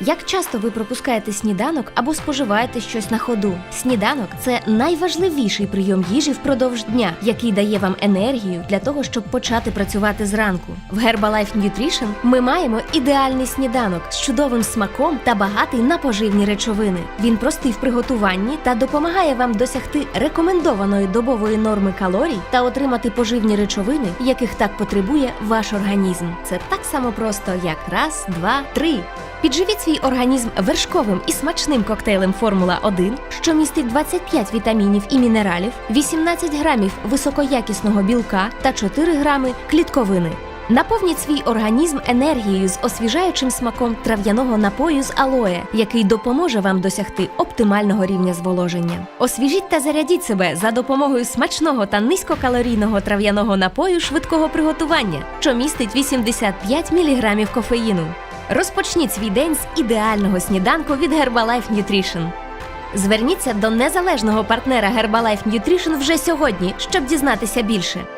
Як часто ви пропускаєте сніданок або споживаєте щось на ходу? Сніданок це найважливіший прийом їжі впродовж дня, який дає вам енергію для того, щоб почати працювати зранку. В Herbalife Nutrition ми маємо ідеальний сніданок з чудовим смаком та багатий на поживні речовини. Він простий в приготуванні та допомагає вам досягти рекомендованої добової норми калорій та отримати поживні речовини, яких так потребує ваш організм. Це так само просто, як раз, два, три. Підживіть свій організм вершковим і смачним коктейлем Формула 1, що містить 25 вітамінів і мінералів, 18 грамів високоякісного білка та 4 грами клітковини. Наповніть свій організм енергією з освіжаючим смаком трав'яного напою з алоє, який допоможе вам досягти оптимального рівня зволоження. Освіжіть та зарядіть себе за допомогою смачного та низькокалорійного трав'яного напою швидкого приготування, що містить 85 мг кофеїну. Розпочніть свій день з ідеального сніданку від Herbalife Nutrition. Зверніться до незалежного партнера Herbalife Nutrition вже сьогодні, щоб дізнатися більше.